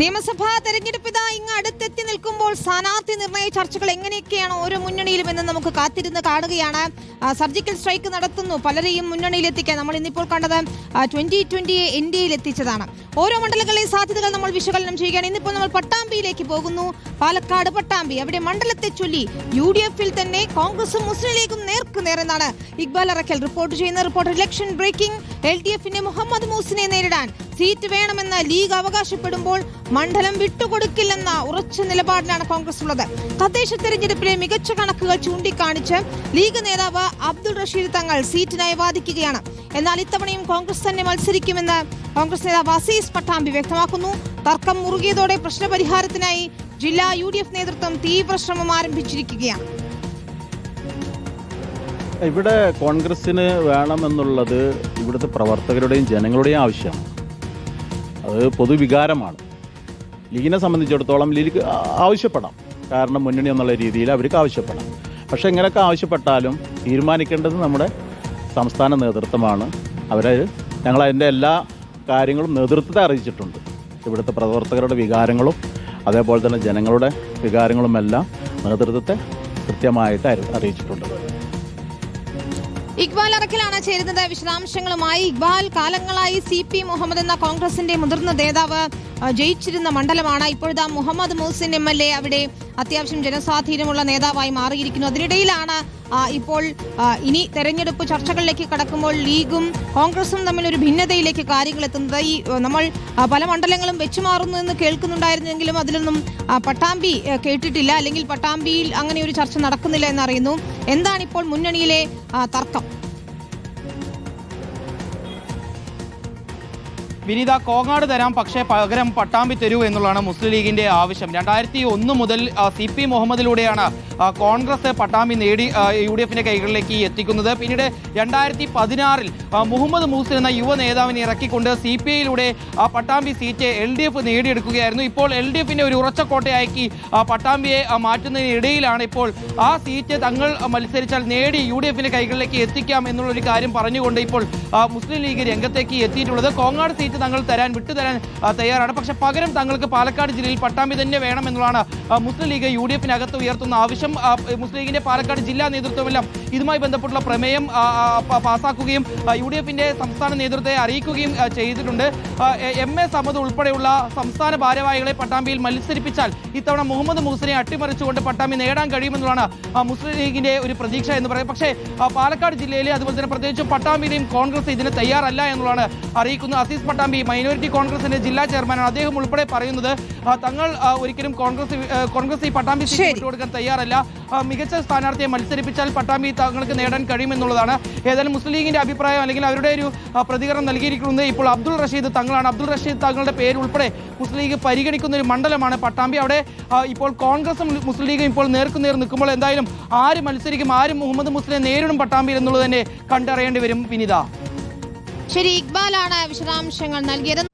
നിയമസഭാ തെരഞ്ഞെടുപ്പ് ഇതാ ഇങ്ങ് അടുത്തെത്തി നിൽക്കുമ്പോൾ സ്ഥാനാർത്ഥി നിർണയ ചർച്ചകൾ എങ്ങനെയൊക്കെയാണ് ഓരോ മുന്നണിയിലും എന്ന് നമുക്ക് കാത്തിരുന്ന് കാണുകയാണ്. സർജിക്കൽ സ്ട്രൈക്ക് നടത്തുന്നു. പലരെയും മുന്നണിയിൽ എത്തിക്കാൻ നമ്മൾ ഇന്നിപ്പോൾ കണ്ടത് ട്വന്റി ട്വന്റിയെ എൻ എത്തിച്ചതാണ് ഓരോ മണ്ഡലങ്ങളിലെയും സാധ്യതകൾ നമ്മൾ വിശകലനം ചെയ്യുകയാണ്. ഇന്നിപ്പോൾ നമ്മൾ പട്ടാമ്പിയിലേക്ക് പോകുന്നു. പാലക്കാട് പട്ടാമ്പി. അവിടെ മണ്ഡലത്തെ ചൊല്ലി യു ഡി എഫിൽ തന്നെ കോൺഗ്രസും മുസ്ലിം ലീഗും നേർക്ക് നേരെന്നാണ് ഇക്ബാൽ അറക്കൽ റിപ്പോർട്ട് ചെയ്യുന്ന report. Election breaking L D എഫിന്റെ മുഹമ്മദ് മൂസിനെ നേരിടാൻ സീറ്റ് വേണമെന്ന് ലീഗ് അവകാശപ്പെടുമ്പോൾ മണ്ഡലം വിട്ടുകൊടുക്കില്ലെന്ന ഉറച്ച നിലപാടിലാണ് കോൺഗ്രസ് ഉള്ളത്. തദ്ദേശ തെരഞ്ഞെടുപ്പിലെ മികച്ച കണക്കുകൾ ചൂണ്ടിക്കാണിച്ച് ലീഗ് നേതാവ് അബ്ദുൾ റഷീദ് തങ്ങൾ സീറ്റിനായി വാദിക്കുകയാണ്. എന്നാൽ ഇത്തവണയും കോൺഗ്രസ് തന്നെ മത്സരിക്കുമെന്ന് കോൺഗ്രസ് നേതാവ് അസീസ് പട്ടാമ്പി വ്യക്തമാക്കുന്നു. തർക്കം മുറുകിയതോടെ പ്രശ്നപരിഹാരത്തിനായി ജില്ലാ യു നേതൃത്വം തീവ്ര ശ്രമം ആരംഭിച്ചിരിക്കുകയാണ്. ഇവിടെ കോൺഗ്രസ്സിന് വേണമെന്നുള്ളത് ഇവിടുത്തെ പ്രവർത്തകരുടെയും ജനങ്ങളുടെയും ആവശ്യമാണ്. അത് പൊതുവികാരമാണ്. ലീഗിനെ സംബന്ധിച്ചിടത്തോളം ലീഗ് ആവശ്യപ്പെടാം. കാരണം മുന്നണി എന്നുള്ള രീതിയിൽ അവർക്ക് ആവശ്യപ്പെടാം. പക്ഷേ ഇങ്ങനെയൊക്കെ ആവശ്യപ്പെട്ടാലും തീരുമാനിക്കേണ്ടത് നമ്മുടെ സംസ്ഥാന നേതൃത്വമാണ്. അവരെ ഞങ്ങൾ അതിന്റെ എല്ലാ കാര്യങ്ങളും നേതൃത്വത്തെ അറിയിച്ചിട്ടുണ്ട്. ഇവിടുത്തെ പ്രവർത്തകരുടെ വികാരങ്ങളും അതേപോലെ തന്നെ ജനങ്ങളുടെ വികാരങ്ങളുമെല്ലാം നേതൃത്വത്തെ കൃത്യമായിട്ട് അറിയിച്ചിട്ടുണ്ട്. ഇക്ബാൽ അറക്കിലാണ് ചേരുന്നത് വിശദാംശങ്ങളുമായി. ഇക്ബാൽ കാലങ്ങളായി സി പി മുഹമ്മദ് എന്ന കോൺഗ്രസിന്റെ മുതിർന്ന നേതാവ് ജയിച്ചിരുന്ന മണ്ഡലമാണ് ഇപ്പോഴത്തെ Muhammad Muhsin M L A. അവിടെ അത്യാവശ്യം ജനസ്വാധീനമുള്ള നേതാവായി മാറിയിരിക്കുന്നു. അതിനിടയിലാണ് ഇപ്പോൾ ഇനി തെരഞ്ഞെടുപ്പ് ചർച്ചകളിലേക്ക് കടക്കുമ്പോൾ ലീഗും കോൺഗ്രസും തമ്മിൽ ഒരു ഭിന്നതയിലേക്ക് കാര്യങ്ങൾ എത്തുന്നത്. ഈ നമ്മൾ പല മണ്ഡലങ്ങളും വെച്ചു മാറുന്നു എന്ന് കേൾക്കുന്നുണ്ടായിരുന്നെങ്കിലും അതിലൊന്നും പട്ടാമ്പി കേട്ടിട്ടില്ല. അല്ലെങ്കിൽ പട്ടാമ്പിയിൽ അങ്ങനെ ഒരു ചർച്ച നടക്കുന്നില്ല എന്നറിയുന്നു. എന്താണ് ഇപ്പോൾ മുന്നണിയിലെ തർക്കം? വിനീത കോങ്ങാട് തരാം പക്ഷേ പകരം പട്ടാമ്പി തരൂ എന്നുള്ളതാണ് മുസ്ലിം ലീഗിന്റെ ആവശ്യം. രണ്ടായിരത്തി ഒന്ന് മുതൽ സി പി മുഹമ്മദിലൂടെയാണ് കോൺഗ്രസ് പട്ടാമ്പി നേടി യു ഡി എഫിന്റെ കൈകളിലേക്ക് എത്തിക്കുന്നത്. പിന്നീട് രണ്ടായിരത്തി പതിനാറിൽ മുഹമ്മദ് മൂസിൻ എന്ന യുവ നേതാവിനെ ഇറക്കിക്കൊണ്ട് C P ഐയിലൂടെ Pattambi seat L D F നേടിയെടുക്കുകയായിരുന്നു. ഇപ്പോൾ എൽ ഡി എഫിന്റെ ഒരു ഉറച്ച കോട്ടയാക്കി പട്ടാമ്പിയെ മാറ്റുന്നതിനിടയിലാണ് ഇപ്പോൾ ആ സീറ്റ് തങ്ങൾ മത്സരിച്ചാൽ നേടി യു ഡി എഫിന്റെ കൈകളിലേക്ക് എത്തിക്കാം എന്നുള്ളൊരു കാര്യം പറഞ്ഞുകൊണ്ട് ഇപ്പോൾ മുസ്ലിം ലീഗ് രംഗത്തേക്ക് എത്തിയിട്ടുള്ളത്. കോങ്ങാട് സീറ്റ് തങ്ങൾ തരാൻ വിട്ടുതരാൻ തയ്യാറാണ്. പക്ഷെ പകരം തങ്ങൾക്ക് പാലക്കാട് ജില്ലയിൽ പട്ടാമ്പി തന്നെ വേണം എന്നുള്ളതാണ് ആ, മുസ്ലിം ലീഗ് യു ഡി എഫിനകത്ത് ഉയർത്തുന്ന ആവശ്യം മുസ്ലിം ലീഗിന്റെ പാലക്കാട് ജില്ലാ നേതൃത്വമെല്ലാം ഇതുമായി ബന്ധപ്പെട്ടുള്ള പ്രമേയം പാസാക്കുകയും യു ഡി എഫിന്റെ സംസ്ഥാന നേതൃത്വത്തെ അറിയിക്കുകയും ചെയ്തിട്ടുണ്ട്. എ- എം സമദ് ഉൾപ്പെടെയുള്ള സംസ്ഥാന ഭാരവാഹികളെ പട്ടാമ്പിയിൽ മത്സരിപ്പിച്ചാൽ ഇത്തവണ മുഹമ്മദ് മൂസിനെ അട്ടിമറിച്ചുകൊണ്ട് പട്ടാമ്പി നേടാൻ കഴിയുമെന്നുള്ളതാണ് മുസ്ലിം ലീഗിന്റെ ഒരു പ്രതീക്ഷ എന്ന് പറയുന്നത്. പക്ഷേ പാലക്കാട് ജില്ലയിലെ അതുപോലെ തന്നെ പ്രത്യേകിച്ചും പട്ടാമ്പിയിലെയും കോൺഗ്രസ് ഇതിന് തയ്യാറല്ല എന്നുള്ളതാണ് അറിയിക്കുന്നത്. അസീസ് പട്ടാമ്പി മൈനോറിറ്റി കോൺഗ്രസിന്റെ ജില്ലാ ചെയർമാനാണ്. അദ്ദേഹം ഉൾപ്പെടെ പറയുന്നത് തങ്ങൾ ഒരിക്കലും കോൺഗ്രസ് കോൺഗ്രസ് ഈ പട്ടാമ്പി സീറ്റ് കൊടുക്കാൻ തയ്യാറല്ല. മികച്ച സ്ഥാനാർത്ഥിയെ മത്സരിപ്പിച്ചാൽ പട്ടാമ്പി തങ്ങൾക്ക് നേടാൻ കഴിയുമെന്നുള്ളതാണ്. ഏതായാലും മുസ്ലിം ലീഗിന്റെ അഭിപ്രായം അല്ലെങ്കിൽ അവരുടെ ഒരു പ്രതികരണം നൽകിയിരിക്കുന്നത് ഇപ്പോൾ അബ്ദുൾ റഷീദ് തങ്ങളാണ്. അബ്ദുൾ റഷീദ് തങ്ങളുടെ പേര് ഉൾപ്പെടെ മുസ്ലിം ലീഗ് പരിഗണിക്കുന്ന ഒരു മണ്ഡലമാണ് പട്ടാമ്പി. അവിടെ ഇപ്പോൾ കോൺഗ്രസും മുസ്ലിം ലീഗും ഇപ്പോൾ നേർക്കുനേർ നിൽക്കുമ്പോൾ എന്തായാലും ആര് മത്സരിക്കും ആര് മുഹമ്മദ് മുസ്ലിം നേരിടും പട്ടാമ്പി എന്നുള്ളത് തന്നെ കണ്ടറിയേണ്ടി വരും വിനിത. ശരി ഇക്ബാലാണ് വിശദാംശങ്ങൾ നൽകിയത്.